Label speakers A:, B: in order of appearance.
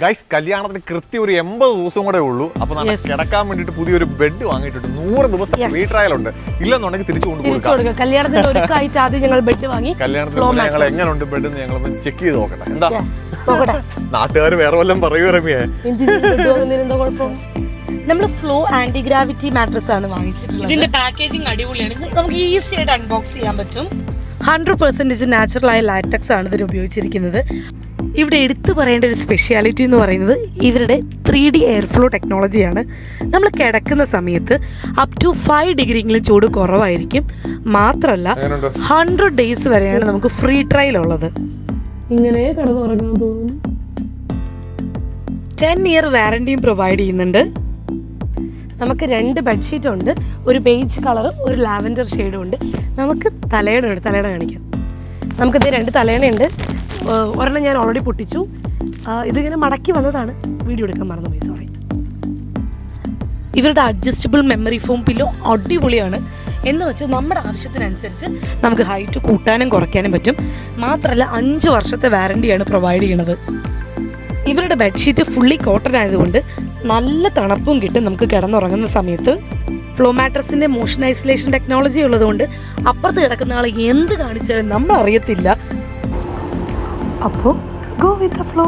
A: Guys കല്യാണത്തിന് കൃത്യം ഒരു എൺപത് ദിവസം കൂടെ ഉള്ളൂ. അപ്പൊ
B: നമ്മൾ
A: കിടക്കാൻ വേണ്ടിട്ട് പുതിയൊരു ബെഡ് വാങ്ങിയിട്ടുണ്ട്. നൂറ് ദിവസം. ഫ്രീ ട്രയൽ ഉണ്ട്. ഇല്ലെന്നുണ്ടെങ്കിൽ തിരിച്ചു കൊണ്ട്
B: തിരിച്ചു
A: കൊടുക്കാം.
B: കല്യാണത്തിന്റെ ഒരുക്കായിട്ട് ആദ്യം ഞങ്ങൾ ബെഡ് വാങ്ങി
A: കല്യാണത്തിന് ഞങ്ങൾ എങ്ങനെയുണ്ട് ബെഡ് എന്ന് ഞങ്ങൾ ചെക്ക് ചെയ്ത് നോക്കട്ടെ. എന്താ?
B: നോക്കട്ടെ.
A: നാട്ടുകാർ വേറെ വല്ലതും പറയൂ രമ്യേ.
B: ബെഡ് വാങ്ങുന്നതിന് എന്താ കുഴപ്പം? നമ്മൾ ഫ്ലോ ആന്റി ഗ്രാവിറ്റി മാട്രസ് ആണ് വാങ്ങിച്ചിട്ടുള്ളത്.
C: ഇതിന്റെ പാക്കേജിങ് അടിപൊളിയാണ്. നമുക്ക് ഈസി ആയിട്ട് അൺബോക്സ് ചെയ്യാൻ പറ്റും.
B: ഹൺഡ്രഡ് പെർസെന്റേജ് നാച്ചുറൽ ആയ ലാറ്റക്സ് ആണ് ഇതിന് ഉപയോഗിച്ചിരിക്കുന്നത്. ഇവിടെ എടുത്തു പറയേണ്ട ഒരു സ്പെഷ്യാലിറ്റി എന്ന് പറയുന്നത് ഇവരുടെ ത്രീ ഡി എയർ ഫ്ലോ ടെക്നോളജിയാണ് നമ്മൾ കിടക്കുന്ന സമയത്ത് അപ് ടു ഫൈവ് ഡിഗ്രിയെങ്കിലും ചൂട് കുറവായിരിക്കും. മാത്രമല്ല ഹൺഡ്രഡ് ഡേയ്സ് വരെയാണ് നമുക്ക് ഫ്രീ ട്രയൽ ഉള്ളത്. ഇങ്ങനെ കിടന്നുറങ്ങാൻ തോന്നുന്നു. ടെൻ ഇയർ വാറണ്ടിയും പ്രൊവൈഡ് ചെയ്യുന്നുണ്ട്. നമുക്ക് രണ്ട് ബെഡ്ഷീറ്റ് ഉണ്ട് ഒരു ബേജ് കളറും ഒരു ലാവൻഡർ ഷെയ്ഡും ഉണ്ട്. നമുക്ക് തലയണ ഉണ്ട് തലയണ കാണിക്കാം. നമുക്കിത് രണ്ട് തലയണയുണ്ട് ഏഹ് ഒരെണ്ണം ഞാൻ ഓൾറെഡി പൊട്ടിച്ചു. ഇതിങ്ങനെ മടക്കി വന്നതാണ് വീഡിയോ എടുക്കാൻ മറന്നുപോയി സോറി ഇവരുടെ അഡ്ജസ്റ്റബിൾ മെമ്മറി ഫോം പില്ലോ അടിപൊളിയാണ്. എന്ന് വെച്ച് നമ്മുടെ ആവശ്യത്തിനനുസരിച്ച് നമുക്ക് ഹൈറ്റ് കൂട്ടാനും കുറയ്ക്കാനും പറ്റും. മാത്രമല്ല അഞ്ച് വർഷത്തെ വാറണ്ടിയാണ് പ്രൊവൈഡ് ചെയ്യണത് ഇവരുടെ ബെഡ്ഷീറ്റ് ഫുള്ളി കോട്ടൺ ആയതുകൊണ്ട് നല്ല തണുപ്പും കിട്ടും നമുക്ക് കിടന്നുറങ്ങുന്ന സമയത്ത്. ഫ്ലോ മാട്രസിന്റെ മോഷൻ ഐസൊലേഷൻ ടെക്നോളജി ഉള്ളതുകൊണ്ട് അപ്പുറത്ത് കിടക്കുന്ന ആൾ എന്ത് കാണിച്ചാലും നമ്മൾ അറിയത്തില്ല അപ്പോൾ ഗോ വിത്ത് ദ ഫ്ലോ